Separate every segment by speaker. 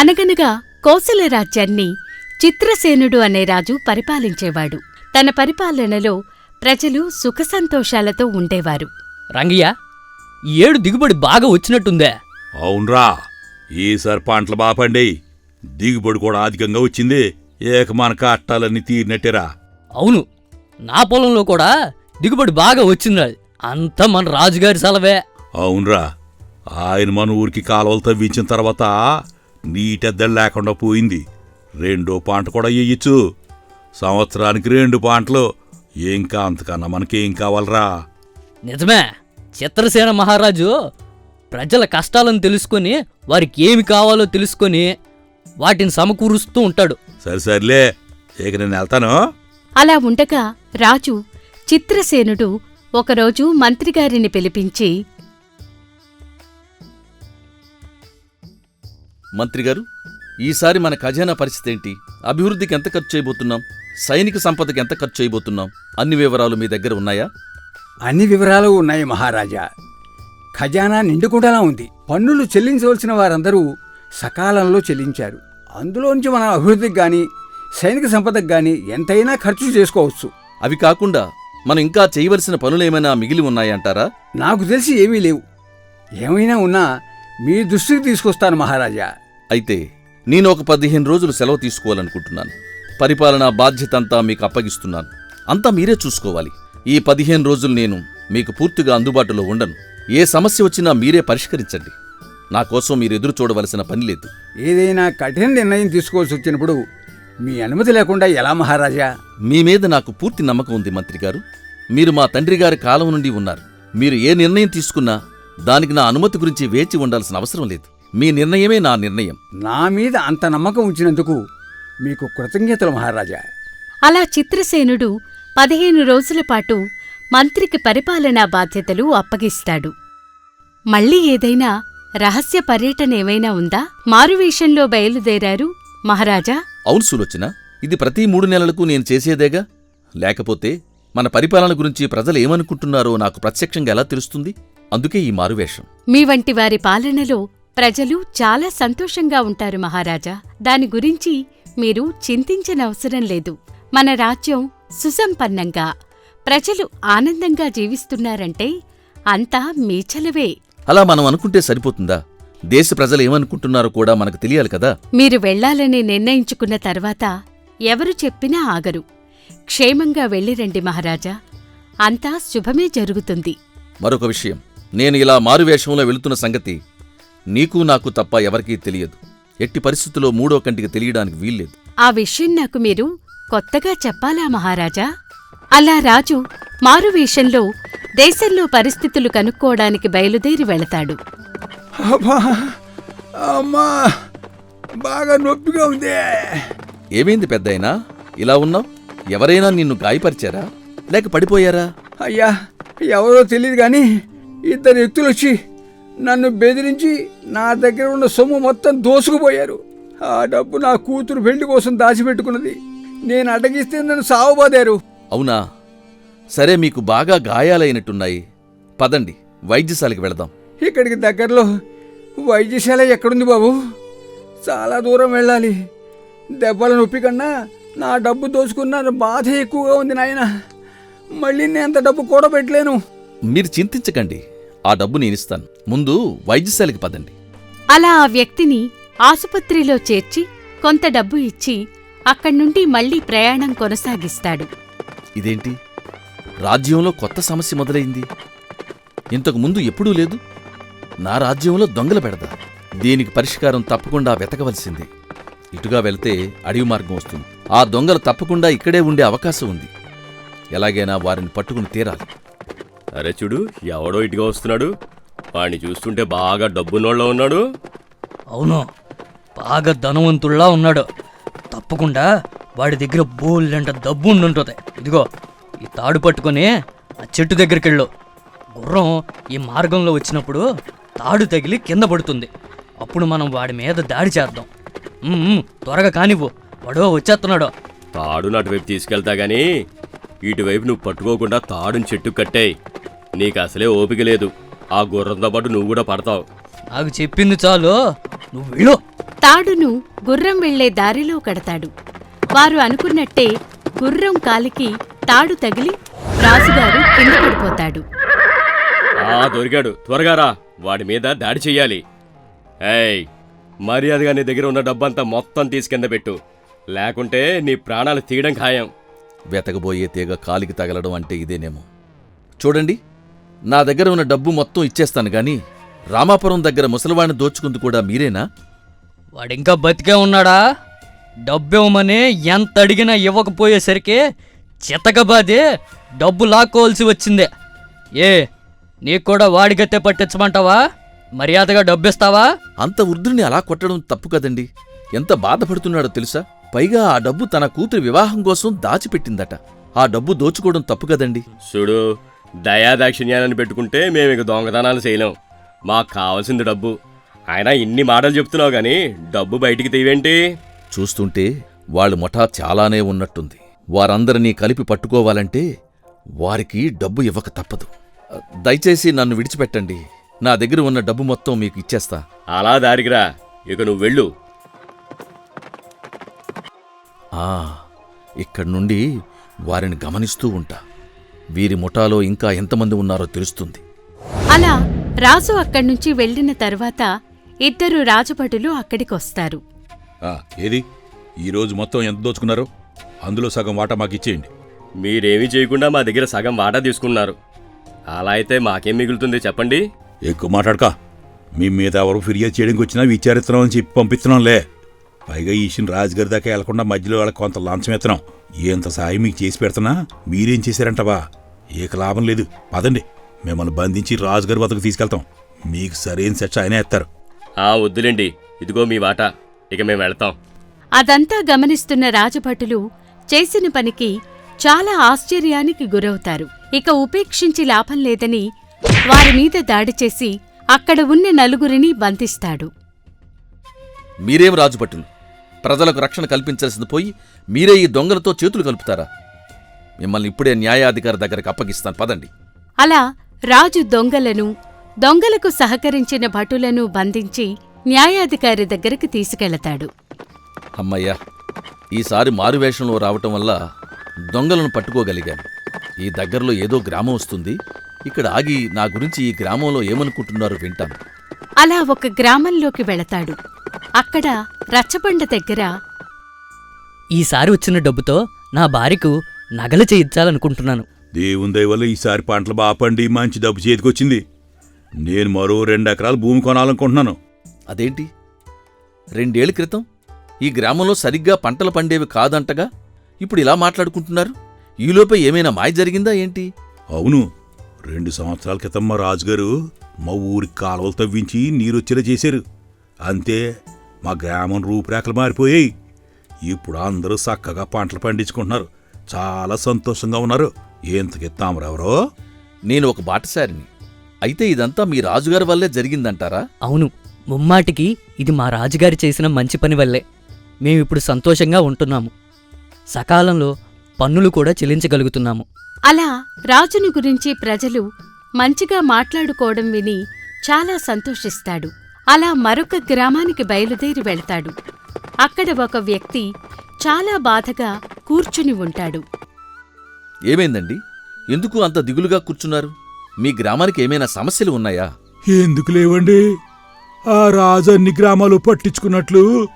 Speaker 1: అనగనగా కోసల రాజ్యాన్ని చిత్రసేనుడు అనే రాజు పరిపాలించేవాడు. తన పరిపాలనలో ప్రజలు సుఖసంతోషాలతో ఉండేవారు.
Speaker 2: రంగయ్య ఈ ఏడు దిగుబడి బాగా వచ్చినట్టుందే.
Speaker 3: అవునరా ఈసారి పంటలు బాపండి. దిగుబడి కూడా అధికంగా వచ్చింది. ఏకమాన కట్టాలన్నీ తీరినట్టేరా.
Speaker 2: అవును నా పొలంలో కూడా దిగుబడి బాగా వచ్చింది. అంతా మన రాజుగారి సెలవే.
Speaker 3: అవునరా ఆయన మన ఊరికి కాలువలు తవ్వించిన తర్వాత నీటెద్దలు లేకుండా పోయింది. రెండో పంట కూడా వేయచ్చు సంవత్సరానికి రెండు పంటలు. ఇంకా అంతకన్నా మనకేం కావాలరా?
Speaker 2: నిజమే. చిత్రసేన మహారాజు ప్రజల కష్టాలను తెలుసుకొని వారికి ఏమి కావాలో తెలుసుకొని వాటిని సమకూరుస్తూ ఉంటాడు.
Speaker 3: సరే సర్లే. ఇక నేను వెళ్తాను.
Speaker 1: అలా ఉండగా రాజు చిత్రసేనుడు ఒకరోజు మంత్రిగారిని పిలిపించి
Speaker 4: మంత్రి గారు ఈసారి మన ఖజానా పరిస్థితి ఏంటి? అభివృద్ధికి ఎంత ఖర్చు చేయబోతున్నాం? సైనిక సంపదకి ఎంత ఖర్చు చేయబోతున్నాం? అన్ని వివరాలు మీ దగ్గర ఉన్నాయా?
Speaker 5: అన్ని వివరాలు ఉన్నాయి మహారాజా. ఖజానా నిండుకుండాలా ఉంది. పన్నులు చెల్లించవలసిన వారందరూ సకాలంలో చెల్లించారు. అందులోంచి మన అభివృద్ధికి గాని సైనిక సంపదకు గాని ఎంతైనా ఖర్చు చేసుకోవచ్చు.
Speaker 4: అవి కాకుండా మనం ఇంకా చేయవలసిన పనులేమైనా మిగిలి ఉన్నాయంటారా?
Speaker 5: నాకు తెలిసి ఏమీ లేవు. ఏమైనా ఉన్నా మీ దృష్టికి తీసుకొస్తాను మహారాజా.
Speaker 4: అయితే నేను ఒక పదిహేను రోజులు సెలవు తీసుకోవాలనుకుంటున్నాను. పరిపాలనా బాధ్యత అంతా మీకు అప్పగిస్తున్నాను. అంతా మీరే చూసుకోవాలి. ఈ పదిహేను రోజులు నేను మీకు పూర్తిగా అందుబాటులో ఉండను. ఏ సమస్య వచ్చినా మీరే పరిష్కరించండి. నా కోసం మీరు ఎదురు చూడవలసిన పని లేదు.
Speaker 5: ఏదైనా కఠిన నిర్ణయం తీసుకోవాల్సి వచ్చినప్పుడు మీ అనుమతి లేకుండా ఎలా మహారాజా?
Speaker 4: మీ మీద నాకు పూర్తి నమ్మకం ఉంది మంత్రి గారు. మీరు మా తండ్రి గారి కాలం నుండి ఉన్నారు. మీరు ఏ నిర్ణయం తీసుకున్నా దానికి నా అనుమతి గురించి వేచి ఉండాల్సిన అవసరం లేదు. మీ నిర్ణయమే నా నిర్ణయం.
Speaker 5: నా మీద అంత నమ్మకం ఉంచినందుకు మీకు కృతజ్ఞతలు మహారాజా.
Speaker 1: అలా చిత్రసేనుడు పదిహేను రోజుల పాటు మంత్రికి పరిపాలనా బాధ్యతలు అప్పగిస్తాడు. మళ్ళీ ఏదైనా రహస్య పర్యటన ఏమైనా ఉందా? మారువేషంలో బయలుదేరారు మహారాజా.
Speaker 4: అవును సులోచన ఇది ప్రతి మూడు నెలలకు నేను చేసేదేగా? లేకపోతే మన పరిపాలన గురించి ప్రజలు ఏమనుకుంటున్నారో నాకు ప్రత్యక్షంగా ఎలా తెలుస్తుంది? అందుకే ఈ మారువేషం.
Speaker 1: మీ వంటి వారి పాలనలో ప్రజలు చాలా సంతోషంగా ఉంటారు మహారాజా. దాని గురించి మీరు చింతించనవసరం లేదు. మన రాజ్యం సుసంపన్నంగా ప్రజలు ఆనందంగా జీవిస్తున్నారంటే అంతా మీ చలవే.
Speaker 4: అలా మనం అనుకుంటే సరిపోతుందా? దేశ ప్రజలు ఏమనుకుంటున్నారో కూడా మనకు తెలియాలి కదా?
Speaker 1: మీరు వెళ్ళాలని నిర్ణయించుకున్న తర్వాత ఎవరు చెప్పినా ఆగరు. క్షేమంగా వెళ్ళిరండి మహారాజా. అంతా శుభమే జరుగుతుంది.
Speaker 4: మరొక విషయం. నేను ఇలా మారువేషంలో వెళుతున్న సంగతి నీకు నాకు తప్ప ఎవరికీ తెలియదు. ఎట్టి పరిస్థితుల్లో మూడో కంటికి తెలియడానికి వీల్లేదు.
Speaker 1: ఆ విషయం నాకు మీరు కొత్తగా చెప్పాలా మహారాజా? అలా రాజు మారువేషంలో దేశంలో పరిస్థితులు కనుక్కోవడానికి బయలుదేరి వెళతాడు.
Speaker 5: అబ్బా అమ్మా బాగా నొప్పిగా ఉంది.
Speaker 4: ఏమైంది పెద్దయినా? ఇలా ఉన్నావు? ఎవరైనా నిన్ను గాయపరిచారా? లేక పడిపోయారా?
Speaker 5: అయ్యా ఎవరో తెలియదు కానీ ఇద్దరు వ్యక్తులు వచ్చి నన్ను బెదిరించి నా దగ్గర ఉన్న సొమ్ము మొత్తం దోసుకుపోయారు. ఆ డబ్బు నా కూతురు పెళ్ళి కోసం దాచిపెట్టుకున్నది. నేను అడ్డగిస్తే నన్ను సావబోదారు.
Speaker 4: అవునా? సరే మీకు బాగా గాయాలైనట్టున్నాయి. పదండి వైద్యశాలకు వెళదాం.
Speaker 5: ఇక్కడికి దగ్గరలో వైద్యశాల ఎక్కడుంది బాబు? చాలా దూరం వెళ్ళాలి. దెబ్బల నొప్పి కన్నా నా డబ్బు దోచుకున్న బాధ ఎక్కువగా ఉంది నాయన. మళ్ళీ నేను అంత డబ్బు కూడా పెట్టలేను
Speaker 4: మీరు చింతించకండి. ఆ డబ్బు నేనిస్తాను. ముందు వైద్యశాలకి పదండి.
Speaker 1: అలా ఆ వ్యక్తిని ఆసుపత్రిలో చేర్చి కొంత డబ్బు ఇచ్చి అక్కడ్నుండి మళ్ళీ ప్రయాణం కొనసాగిస్తాడు.
Speaker 4: ఇదేంటి? రాజ్యంలో కొత్త సమస్య మొదలైంది. ఇంతకు ముందు ఎప్పుడూ లేదు. నా రాజ్యంలో దొంగల పెడదా దీనికి పరిష్కారం తప్పకుండా వెతకవలసింది. ఇటుగా వెళ్తే అడవి మార్గం వస్తుంది. ఆ దొంగలు తప్పకుండా ఇక్కడే ఉండే అవకాశం ఉంది. ఎలాగైనా వారిని పట్టుకుని తీరాలి.
Speaker 6: అరే చూడు ఎవడో ఇటుగా వస్తున్నాడు? వాడిని చూస్తుంటే బాగా డబ్బున్నోళ్ళ ఉన్నాడు.
Speaker 2: అవును బాగా ధనవంతుల్లా ఉన్నాడు. తప్పకుండా వాడి దగ్గర బోల్డంట డబ్బు ఉండుంటుంది ఇదిగో ఈ తాడు పట్టుకొని ఆ చెట్టు దగ్గరికి వెళ్ళు గుర్రం ఈ మార్గంలో వచ్చినప్పుడు తాడు తగిలి కింద పడుతుంది. అప్పుడు మనం వాడి మీద దాడి చేద్దాం. ఉమ్, త్వరగా కానివ్వు. వాడో వచ్చేస్తున్నాడు.
Speaker 6: తాడును అటువైపు తీసుకెళ్తా గానీ ఇటువైపు నువ్వు పట్టుకోకుండా తాడుని చెట్టు కట్టేయ్. నీకు అసలే ఓపిక లేదు. ఆ గుర్రంతో పాటు నువ్వు కూడా పడతావు.
Speaker 2: నాకు చెప్పింది చాలు. నువ్వు వెళ్ళు.
Speaker 1: తాడును గుర్రం వెళ్ళే దారిలో కడతాడు. వారు అనుకున్నట్టే గుర్రం కాలికి తాడు తగిలి రాజుగారు కింద పడిపోతాడు.
Speaker 6: ఆ దొరికాడు. త్వరగా రా. వాడి మీద దాడి చెయ్యాలి. ఏయ్ మర్యాదగా నీ దగ్గర ఉన్న డబ్బంతా మొత్తం తీసి కింద పెట్టు. లేకుంటే నీ ప్రాణాలు తీయడం ఖాయం.
Speaker 4: వెతకబోయే తీగ కాలికి తగలడం అంటే ఇదేనేమో. చూడండి. నా దగ్గర ఉన్న డబ్బు మొత్తం ఇచ్చేస్తాను గాని రామాపురం దగ్గర ముసలివాణ్ణి దోచుకుంది కూడా మీరేనా?
Speaker 2: వాడింకా బతికే ఉన్నాడా? డబ్బివ్వమని ఎంత అడిగినా ఇవ్వకపోయేసరికి చితకబాది డబ్బు లాక్కోవాల్సి వచ్చిందే. ఏ నీకు కూడా వాడిగత్తే పట్టించమంటావా? మర్యాదగా డబ్బిస్తావా?
Speaker 4: అంత వృద్ధుని అలా కొట్టడం తప్పు కదండి. ఎంత బాధపడుతున్నాడో తెలుసా? పైగా ఆ డబ్బు తన కూతురి వివాహం కోసం దాచిపెట్టిందట. ఆ డబ్బు దోచుకోవడం తప్పు కదండి.
Speaker 6: చూడు దయాదాక్షిణ్యాన్ని పెట్టుకుంటే మేము ఇక దొంగతనాలు చేయలేం. మాకు కావాల్సింది డబ్బు. అయినా ఇన్ని మాటలు చెప్తున్నావు గాని డబ్బు బయటికి తీవేంటి?
Speaker 4: చూస్తుంటే వాళ్ళ ముఠా చాలానే ఉన్నట్టుంది. వారందరినీ కలిపి పట్టుకోవాలంటే వారికి డబ్బు ఇవ్వక తప్పదు. దయచేసి నన్ను విడిచిపెట్టండి. నా దగ్గర ఉన్న డబ్బు మొత్తం మీకు ఇచ్చేస్తా.
Speaker 6: అలా దారికిరా. ఇక నువ్వు వెళ్ళు.
Speaker 4: ఆ ఇక్కడి నుండి వారిని గమనిస్తూ ఉంటా. వీరి ముఠాలో ఇంకా ఎంతమంది ఉన్నారో తెలుస్తుంది.
Speaker 1: అలా రాజు అక్కడ్నుంచి వెళ్ళిన తర్వాత ఇద్దరు రాజభటులు అక్కడికొస్తారు.
Speaker 3: ఆ, ఏది? ఈరోజు మొత్తం ఎంత దోచుకున్నారో? అందులో సగం వాటా మాకు ఇచ్చేయండి.
Speaker 6: మీరేమీ చేయకుండా మా దగ్గర సగం వాటా తీసుకున్నారు. అలా అయితే మాకేం మిగులుతుంది చెప్పండి?
Speaker 3: ఎక్కువ మాట్లాడక. మీ మీద ఎవరు ఫిర్యాదు చేయడానికి వచ్చినా విచారిస్తున్నాం అని చెప్పి పంపిస్తున్నాంలే. పైగా ఈషన్ రాజుగారి దాకా వెళ్ళకుండా మధ్యలో వాళ్ళకి కొంత లంచం ఎత్తనాం ఎంత సాయం మీకు చేసి పెడుతున్నా? మీరేం చేశారంటవా? ఏక లాభం లేదు. పదండి. మిమ్మల్ని బంధించి రాజుగారి వద్దకు తీసుకెళ్తాం. మీకు సరైన శిక్ష ఆయనే ఎత్తారు
Speaker 6: ఆ వద్దులేండి. ఇదిగో మీ వాటా. ఇక మేము వెళ్తాం.
Speaker 1: అదంతా గమనిస్తున్న రాజభటులు చేసిన పనికి చాలా ఆశ్చర్యానికి గురవుతారు. ఇక ఉపేక్షించి లాభం లేదని వారి మీద దాడి చేసి అక్కడ ఉన్న నలుగురిని బంధిస్తాడు.
Speaker 4: మీరేం రాజుభటులు? ప్రజలకు రక్షణ కల్పించాల్సింది పోయి మీరే ఈ దొంగలతో చేతులు కలుపుతారా? మిమ్మల్ని ఇప్పుడే న్యాయాధికారి దగ్గరకు అప్పగిస్తాను. పదండి.
Speaker 1: అలా రాజు దొంగలను దొంగలకు సహకరించిన భటులను బంధించి న్యాయాధికారి దగ్గరికి తీసుకెళతాడు.
Speaker 4: అమ్మయ్యా ఈసారి మారువేషంలో రావటం వల్ల దొంగలను పట్టుకోగలిగాను. ఈ దగ్గరలో ఏదో గ్రామం వస్తుంది. ఇక్కడ ఆగి నా గురించి ఈ గ్రామంలో ఏమనుకుంటున్నారో వింటాను.
Speaker 1: అలా ఒక గ్రామంలోకి వెళతాడు. అక్కడ రచ్చబండ దగ్గర
Speaker 2: ఈసారి వచ్చిన డబ్బుతో నా భార్యకు నగలు చేయించాలనుకుంటున్నాను.
Speaker 3: దేవుని దయ వల్ల ఈసారి పంటలు బాగా పండి మంచి డబ్బు చేతికొచ్చింది. నేను మరో రెండు ఎకరాలు భూమి కొనాలనుకుంటున్నాను.
Speaker 4: అదేంటి? రెండేళ్ళ క్రితం ఈ గ్రామంలో సరిగ్గా పంటలు పండేవి కాదంటగా ఇప్పుడు ఇలా మాట్లాడుకుంటున్నారు? ఈలోపే ఏమైనా మాయ జరిగిందా ఏంటి?
Speaker 3: అవును. రెండు సంవత్సరాల క్రితం మా రాజుగారు మా ఊరికి కాలువలు తవ్వించి నీరొచ్చేలా చేశారు. అంతే మా గ్రామం రూపురేఖలు మారిపోయాయి. ఇప్పుడు అందరూ చక్కగా పంటలు పండించుకుంటున్నారు. చాలా సంతోషంగా ఉన్నారు. ఎంతకి తామరెవరో
Speaker 4: నేను ఒక బాటసారిని. అయితే ఇదంతా మీ రాజుగారి వల్లే జరిగిందంటారా?
Speaker 2: అవును. ముమ్మాటికి ఇది మా రాజుగారి చేసిన మంచి పని వల్లే. మేమిప్పుడు సంతోషంగా ఉంటున్నాము. సకాలంలో పన్నులు కూడా చెల్లించగలుగుతున్నాము.
Speaker 1: అలా రాజును గురించి ప్రజలు మంచిగా మాట్లాడుకోవడం విని చాలా సంతోషిస్తాడు. అలా మరొక గ్రామానికి బయలుదేరి వెళ్తాడు. అక్కడ ఒక వ్యక్తి చాలా బాధగా కూర్చుని ఉంటాడు.
Speaker 4: ఏమైందండి? ఎందుకు అంత దిగులుగా కూర్చున్నారు? మీ గ్రామానికి ఏమైనా సమస్యలు ఉన్నాయా?
Speaker 3: ఎందుకు లేవండి? ఆ రాజు అన్ని గ్రామాలు పట్టించుకున్నట్లు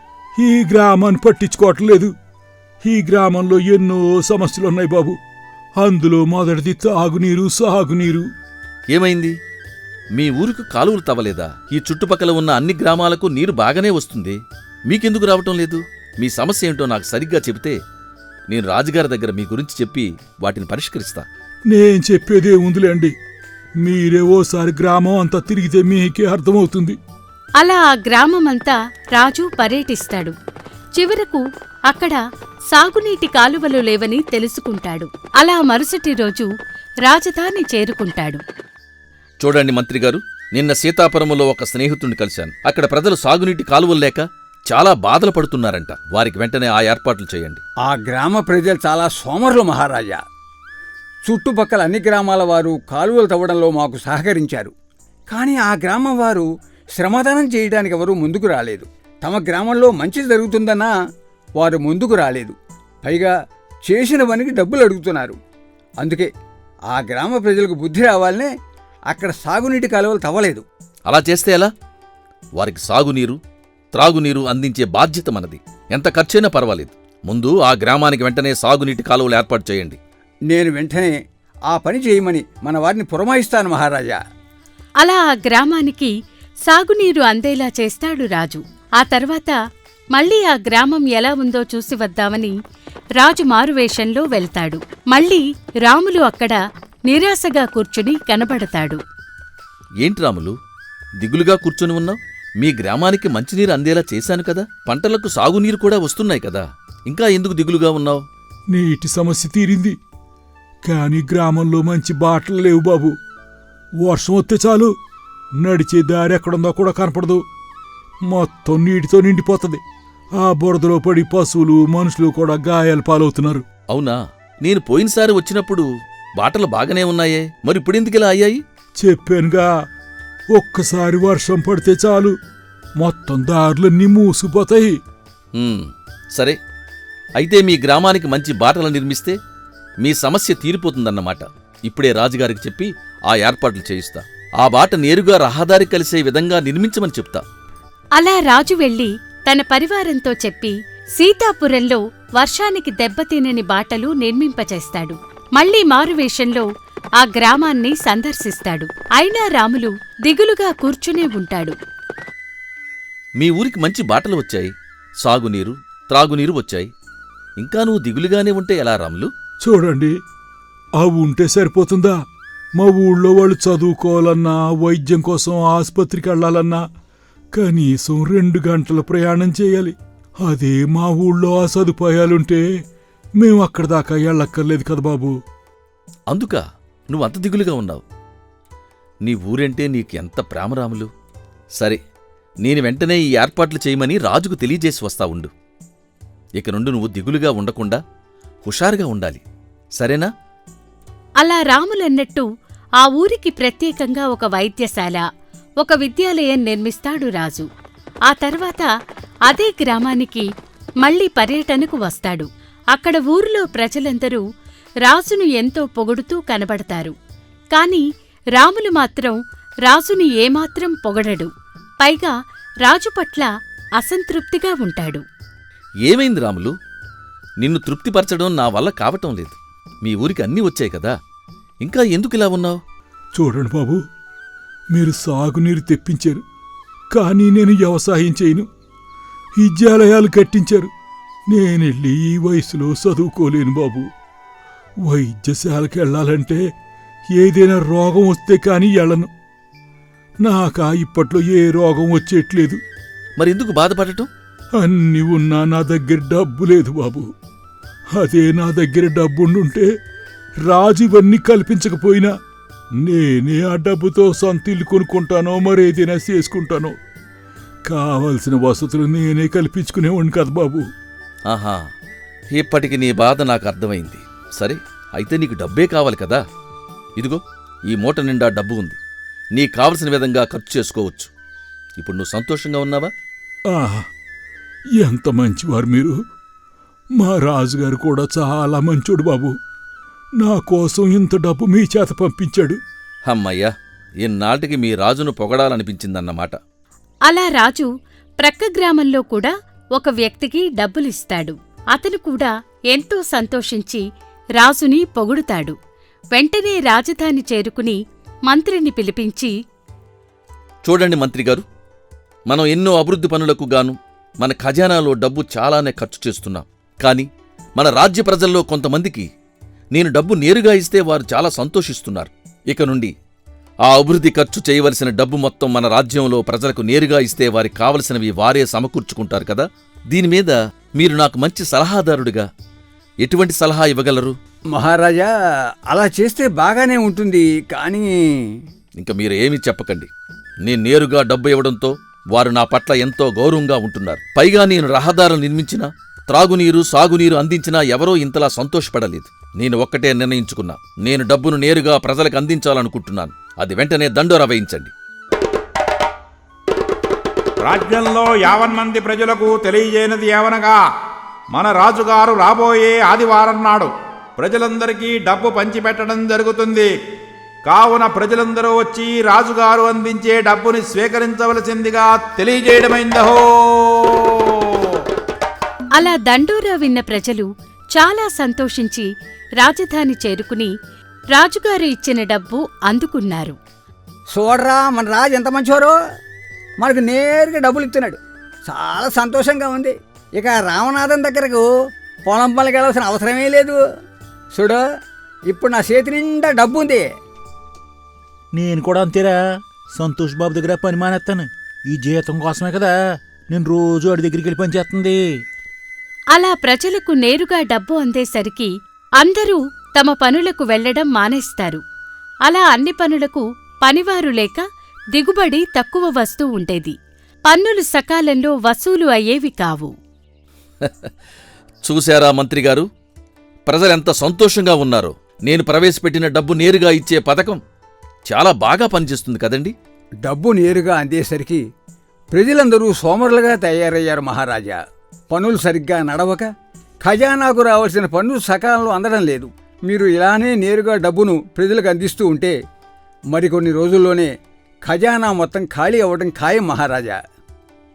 Speaker 3: ఈ గ్రామాన్ని పట్టించుకోవట్లేదు ఈ గ్రామంలో ఎన్నో సమస్యలున్నాయి బాబు. అందులో మొదటిది తాగునీరు సాగునీరు.
Speaker 4: ఏమైంది? మీ ఊరికి కాలువలు తవ్వలేదా? ఈ చుట్టుపక్కల ఉన్న అన్ని గ్రామాలకు నీరు బాగానే వస్తుంది. మీకెందుకు రావటం లేదు? మీ సమస్య ఏంటో నాకు సరిగ్గా చెబితే నేను రాజుగారి దగ్గర మీ గురించి చెప్పి వాటిని పరిష్కరిస్తా.
Speaker 3: నేను చెప్పేదే ఉందిలేండి మీరే ఓసారి గ్రామం అంతా తిరిగితే మీకే అర్థమవుతుంది.
Speaker 1: అలా ఆ గ్రామమంతా రాజు పర్యటిస్తాడు. చివరకు అక్కడ సాగునీటి కాలువలు లేవని తెలుసుకుంటాడు. అలా మరుసటి రోజు రాజధాని చేరుకుంటాడు.
Speaker 4: చూడండి మంత్రిగారు నిన్న సీతాపురములో ఒక స్నేహితుడిని కలిశాను. అక్కడ ప్రజలు సాగునీటి కాలువలు లేక చాలా బాధలు పడుతున్నారంట. వారికి వెంటనే ఆ ఏర్పాట్లు చేయండి.
Speaker 5: ఆ గ్రామ ప్రజలు చాలా సోమరులు మహారాజా. చుట్టుపక్కల అన్ని గ్రామాల వారు కాలువలు తవ్వడంలో మాకు సహకరించారు. కానీ ఆ గ్రామం వారు శ్రమదానం చేయడానికి ఎవరూ ముందుకు రాలేదు. తమ గ్రామంలో మంచి జరుగుతుందన్నా వారు ముందుకు రాలేదు. పైగా చేసిన పనికి డబ్బులు అడుగుతున్నారు. అందుకే ఆ గ్రామ ప్రజలకు బుద్ధి రావాలనే అక్కడ సాగునీటి కాలువలు తవ్వలేదు.
Speaker 4: అలా చేస్తే ఎలా? వారికి సాగునీరు త్రాగునీరు అందించే బాధ్యత మనది. ఎంత ఖర్చైనా పర్వాలేదు. ముందు ఆ గ్రామానికి వెంటనే సాగునీటి కాలువలు ఏర్పాటు చేయండి.
Speaker 5: నేను వెంటనే ఆ పని చేయమని మన వారిని పురమాయిస్తాను మహారాజా.
Speaker 1: అలా ఆ గ్రామానికి సాగునీరు అందేలా చేస్తాడు రాజు. ఆ తర్వాత మళ్ళీ ఆ గ్రామం ఎలా ఉందో చూసి వద్దామని రాజు మారువేషంలో వెళ్తాడు. మళ్ళీ రాములు అక్కడ నిరాశగా కూర్చుని కనబడతాడు.
Speaker 4: ఏంటి రాములు? దిగులుగా కూర్చొని ఉన్నావు? మీ గ్రామానికి మంచినీరు అందేలా చేశాను కదా. పంటలకు సాగునీరు కూడా వస్తున్నాయి కదా. ఇంకా ఎందుకు దిగులుగా ఉన్నావు?
Speaker 7: నీటి సమస్య తీరింది. కానీ గ్రామంలో మంచి బాటలు లేవు బాబు. వర్షం వస్తే చాలు. నడిచే దారి ఎక్కడుందో కూడా కనపడదు. మొత్తం నీటితో నిండిపోతుంది. ఆ బురదలో పడి పశువులు మనుషులు కూడా గాయాల పాలవుతున్నారు.
Speaker 4: అవునా? నేను పోయినసారి వచ్చినప్పుడు బాటలు బాగానే ఉన్నాయే. మరి ఇప్పుడెందుకు ఇలా అయ్యాయి?
Speaker 7: చెప్పానుగా ఒక్కసారి వర్షం పడితే చాలు. మొత్తం దారులన్నీ మూసిపోతాయి.
Speaker 4: హ్మ్, సరే. అయితే మీ గ్రామానికి మంచి బాటలు నిర్మిస్తే మీ సమస్య తీరిపోతుందన్నమాట. ఇప్పుడే రాజుగారికి చెప్పి ఆ ఏర్పాట్లు చేయిస్తా. ఆ బాట నేరుగా రహదారి కలిసే విధంగా నిర్మించమని చెప్తా.
Speaker 1: అలా రాజు వెళ్ళి తన పరివారంతో చెప్పి సీతాపురంలో వర్షానికి దెబ్బతినని బాటలు నిర్మింపచేస్తాడు మళ్ళీ మారువేషంలో ఆ గ్రామాన్ని సందర్శిస్తాడు. అయినా రాములు దిగులుగా కూర్చునే ఉంటాడు.
Speaker 4: మీ ఊరికి మంచి బాటలు వచ్చాయి. సాగునీరు త్రాగునీరు వచ్చాయి. ఇంకా నువ్వు దిగులుగానే ఉంటే ఎలా రాములు?
Speaker 7: చూడండి అవి ఉంటే సరిపోతుందా? మా ఊళ్ళో వాళ్ళు చదువుకోవాలన్నా వైద్యం కోసం ఆసుపత్రికి వెళ్ళాలన్నా కనీసం రెండు గంటల ప్రయాణం చేయాలి. అదే మా ఊళ్ళో ఆ సదుపాయాలుంటే మేము అక్కడ దాకా వెళ్ళక్కర్లేదు కదా బాబు.
Speaker 4: అందుక నువ్వు అంత దిగులుగా ఉన్నావు. నీ ఊరంటే నీకు ఎంత ప్రేమ రాములు సరే నేను వెంటనే ఈ ఏర్పాట్లు చేయమని రాజుకు తెలియజేసి వస్తా ఉండు. ఇక నుండి నువ్వు దిగులుగా ఉండకుండా హుషారుగా ఉండాలి. సరేనా?
Speaker 1: అలా రాములన్నట్టు ఆ ఊరికి ప్రత్యేకంగా ఒక వైద్యశాల ఒక విద్యాలయం నిర్మిస్తాడు రాజు. ఆ తర్వాత అదే గ్రామానికి మళ్ళీ పర్యటనకు వస్తాడు. అక్కడ ఊరిలో ప్రజలందరూ రాజును ఎంతో పొగుడుతూ కనబడతారు. కాని రాములు మాత్రం రాజుని ఏమాత్రం పొగడడు. పైగా రాజు పట్ల అసంతృప్తిగా ఉంటాడు.
Speaker 4: ఏమైంది రాములు? నిన్ను తృప్తిపరచడం నా వల్ల కావటం లేదు. మీ ఊరికి అన్నీ వచ్చాయి కదా. ఇంకా ఎందుకు ఇలా ఉన్నావు?
Speaker 7: చూడండి బాబు మీరు సాగునీరు తెప్పించారు. కానీ నేను వ్యవసాయం చేయను. విద్యాలయాలు కట్టించారు. నేనెళ్ళి ఈ వయసులో చదువుకోలేను బాబు. వైద్యశాలకు వెళ్ళాలంటే ఏదైనా రోగం వస్తే కానీ వెళ్ళను నాకా ఇప్పట్లో ఏ రోగం వచ్చేట్లేదు.
Speaker 4: మరెందుకు బాధపడటం?
Speaker 7: అన్ని ఉన్నా నా దగ్గర డబ్బు లేదు బాబు. అదే నా దగ్గర డబ్బుండుంటే రాజు ఇవన్నీ కల్పించకపోయినా నేనే ఆ డబ్బుతో సొంత ఇల్లు కొనుక్కుంటానో మరేదైనా చేసుకుంటానో. కావలసిన వసతులు నేనే కల్పించుకునేవాడిని కదా బాబు.
Speaker 4: ఆహా ఇప్పటికి నీ బాధ నాకు అర్థమైంది. సరే అయితే నీకు డబ్బే కావాలి కదా? ఇదిగో ఈ మూట నిండా డబ్బు ఉంది. నీకు కావలసిన విధంగా ఖర్చు చేసుకోవచ్చు. ఇప్పుడు నువ్వు సంతోషంగా ఉన్నావా?
Speaker 7: ఆహా ఎంత మంచివారు మీరు. మా రాజుగారు కూడా చాలా మంచోడు బాబు. నా కోసం ఇంత డబ్బు మీ చేత పంపించాడు.
Speaker 4: అమ్మయ్యా ఇన్నాటికి మీ రాజును పొగడాలనిపించిందన్నమాట.
Speaker 1: అలా రాజు ప్రక్క గ్రామంలో కూడా ఒక వ్యక్తికి డబ్బులిస్తాడు. అతను కూడా ఎంతో సంతోషించి రాజుని పొగుడుతాడు. వెంటనే రాజధాని చేరుకుని మంత్రిని పిలిపించి
Speaker 4: చూడండి మంత్రిగారు మనం ఎన్నో అభివృద్ధి పనులకు గాను మన ఖజానాలో డబ్బు చాలానే ఖర్చు చేస్తున్నాం. కానీ మన రాజ్య ప్రజల్లో కొంతమందికి నేను డబ్బు నేరుగా ఇస్తే వారు చాలా సంతోషిస్తున్నారు. ఇక నుండి ఆ అభివృద్ధి ఖర్చు చేయవలసిన డబ్బు మొత్తం మన రాజ్యంలో ప్రజలకు నేరుగా ఇస్తే వారికి కావలసినవి వారే సమకూర్చుకుంటారు కదా? దీని మీద మీరు నాకు మంచి సలహాదారుడిగా ఎటువంటి సలహా ఇవ్వగలరు?
Speaker 5: మహారాజా అలా చేస్తే బాగానే ఉంటుంది కానీ
Speaker 4: ఇంక మీరు ఏమీ చెప్పకండి. నేను నేరుగా డబ్బు ఇవ్వడంతో వారు నా పట్ల ఎంతో గౌరవంగా ఉంటున్నారు. పైగా నేను రహదారులు నిర్మించినా త్రాగునీరు సాగునీరు అందించినా ఎవరో ఇంతలా సంతోషపడలేదు. నేను ఒక్కటే నిర్ణయించుకున్నా. నేను డబ్బును నేరుగా ప్రజలకు అందించాలనుకుంటున్నాను. అది వెంటనే దండోరా వేయించండి.
Speaker 8: రాజ్యంలో యావన్ మంది ప్రజలకు తెలియజేయనిది ఏవనగా మన రాజుగారు రాబోయే ఆదివారం నాడు ప్రజలందరికీ డబ్బు పంచిపెట్టడం జరుగుతుంది. కావున ప్రజలందరూ వచ్చి రాజుగారు అందించే డబ్బుని స్వీకరించవలసిందిగా తెలియజేయడమైందహో!
Speaker 1: అలా దండోరా విన్న ప్రజలు చాలా సంతోషించి రాజధాని చేరుకుని రాజుగారు ఇచ్చిన డబ్బు అందుకున్నారు.
Speaker 5: చూడరా మన రాజు ఎంత మంచివారో మనకు నేరుగా డబ్బులు ఇస్తున్నాడు. చాలా సంతోషంగా ఉంది. ఇక రామనాథం దగ్గరకు పొలం పనికి వెళ్ళవలసిన అవసరమే లేదు. చూడు ఇప్పుడు నా చేతి నిండా డబ్బు ఉంది.
Speaker 9: నేను కూడా అంతేరా. సంతోష్ బాబు దగ్గర పని మానేస్తాను. ఈ జీతం కోసమే కదా నేను రోజు వాడి దగ్గరికి వెళ్ళి పని చేస్తుంది.
Speaker 1: అలా ప్రజలకు నేరుగా డబ్బు అందేసరికి అందరూ తమ పనులకు వెళ్ళడం మానేస్తారు. అలా అన్ని పనులకు పనివారు లేక దిగుబడి తక్కువ వస్తూ ఉండేది. పన్నులు సకాలంలో వసూలు అయ్యేవి కావు.
Speaker 4: చూశారా మంత్రిగారు? ప్రజలెంత సంతోషంగా ఉన్నారో. నేను ప్రవేశపెట్టిన డబ్బు నేరుగా ఇచ్చే పథకం చాలా బాగా పనిచేస్తుంది కదండి.
Speaker 5: డబ్బు నేరుగా అందేసరికి ప్రజలందరూ సోమరులుగా తయారయ్యారు మహారాజా. పనులు సరిగ్గా నడవక ఖజానాకు రావాల్సిన పన్ను సకాలంలో అందడం లేదు. మీరు ఇలానే నేరుగా డబ్బును ప్రజలకు అందిస్తూ ఉంటే మరికొన్ని రోజుల్లోనే ఖజానా మొత్తం ఖాళీ అవ్వడం ఖాయం మహారాజా.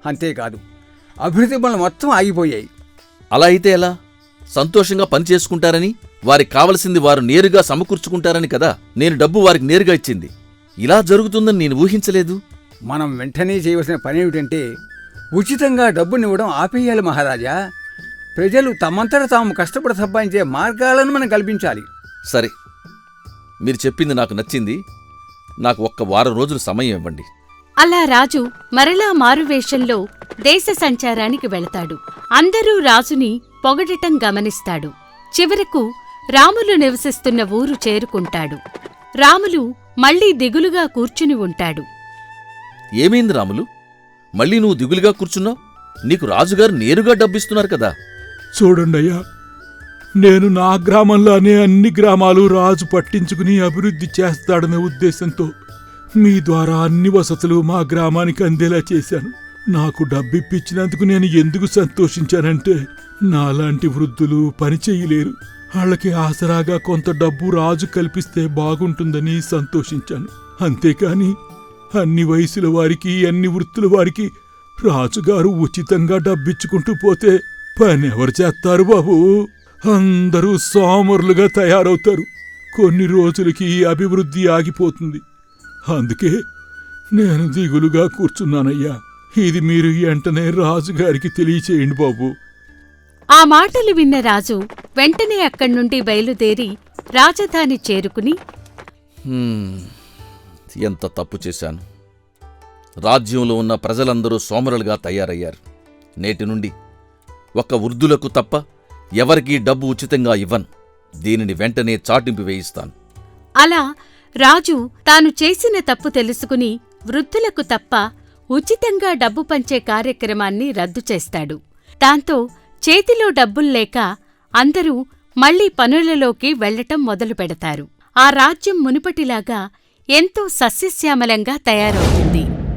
Speaker 5: అంతేకాదు అభివృద్ధి పనులు మొత్తం ఆగిపోయాయి.
Speaker 4: అలా అయితే ఎలా? సంతోషంగా పనిచేసుకుంటారని వారికి కావలసింది వారు నేరుగా సమకూర్చుకుంటారని కదా నేను డబ్బు వారికి నేరుగా ఇచ్చింది. ఇలా జరుగుతుందని నేను ఊహించలేదు.
Speaker 5: మనం వెంటనే చేయవలసిన పని ఏమిటంటే ఉచితంగా డబ్బునివ్వడం ఆపేయాలి మహారాజా. ప్రజలు తమంతట తాము కష్టపడి సంపాదించే మార్గాలను మనం కల్పించాలి.
Speaker 4: సరే. మీరు చెప్పింది నాకు నచ్చింది. నాకు ఒక్క వారం రోజులు సమయం ఇవ్వండి.
Speaker 1: అలా రాజు మరలా మారువేషంలో దేశ సంచారానికి వెళతాడు. అందరూ రాజుని పొగడటం గమనిస్తాడు. చివరకు రాములు నివసిస్తున్న ఊరు చేరుకుంటాడు. రాములు మళ్ళీ దిగులుగా కూర్చుని ఉంటాడు.
Speaker 4: ఏమైంది రాములు? మళ్ళీ నువ్వు దిగులుగా కూర్చున్నావు? నీకు రాజుగారు నేరుగా డబ్బిస్తున్నారు కదా.
Speaker 7: చూడండయ్యా నేను నా గ్రామంలోనే అన్ని గ్రామాలు రాజు పట్టించుకుని అభివృద్ధి చేస్తాడనే ఉద్దేశంతో మీ ద్వారా అన్ని వసతులు మా గ్రామానికి అందేలా చేశాను. నాకు డబ్బిప్పించినందుకు నేను ఎందుకు సంతోషించానంటే నాలాంటి వృద్ధులు పని చేయలేరు. వాళ్ళకి ఆసరాగా కొంత డబ్బు రాజు కల్పిస్తే బాగుంటుందని సంతోషించాను. అంతేకాని అన్ని వయసుల వారికి అన్ని వృత్తుల వారికి రాజుగారు ఉచితంగా డబ్బిచ్చుకుంటూ పోతే పని ఎవరు చేస్తారు బాబు? అందరూ సోమరులుగా తయారవుతారు. కొన్ని రోజులకి ఈ అభివృద్ధి ఆగిపోతుంది. అందుకే నేను దిగులుగా కూర్చున్నానయ్యా. ఇది మీరు వెంటనే రాజుగారికి తెలియచేయండి బాబు.
Speaker 1: ఆ మాటలు విన్న రాజు వెంటనే అక్కడి నుండి బయలుదేరి రాజధాని చేరుకుని
Speaker 4: హ్మ్, ఎంత తప్పు చేశాను. రాజ్యంలో ఉన్న ప్రజలందరూ సోమరులుగా తయారయ్యారు. నేటి నుండి ఒక్క వృద్ధులకు తప్ప ఎవరికీ డబ్బు ఉచితంగా ఇవ్వను. దీనిని వెంటనే చాటింపు వేయిస్తాను.
Speaker 1: అలా రాజు తాను చేసిన తప్పు తెలుసుకుని వృద్ధులకు తప్ప ఉచితంగా డబ్బు పంచే కార్యక్రమాన్ని రద్దు చేస్తాడు. దాంతో చేతిలో డబ్బుల్లేక అందరూ మళ్ళీ పనులలోకి వెళ్ళటం మొదలుపెడతారు ఆ రాజ్యం మునుపటిలాగా ఎంతో సస్యశ్యామలంగా తయారవుతుంది.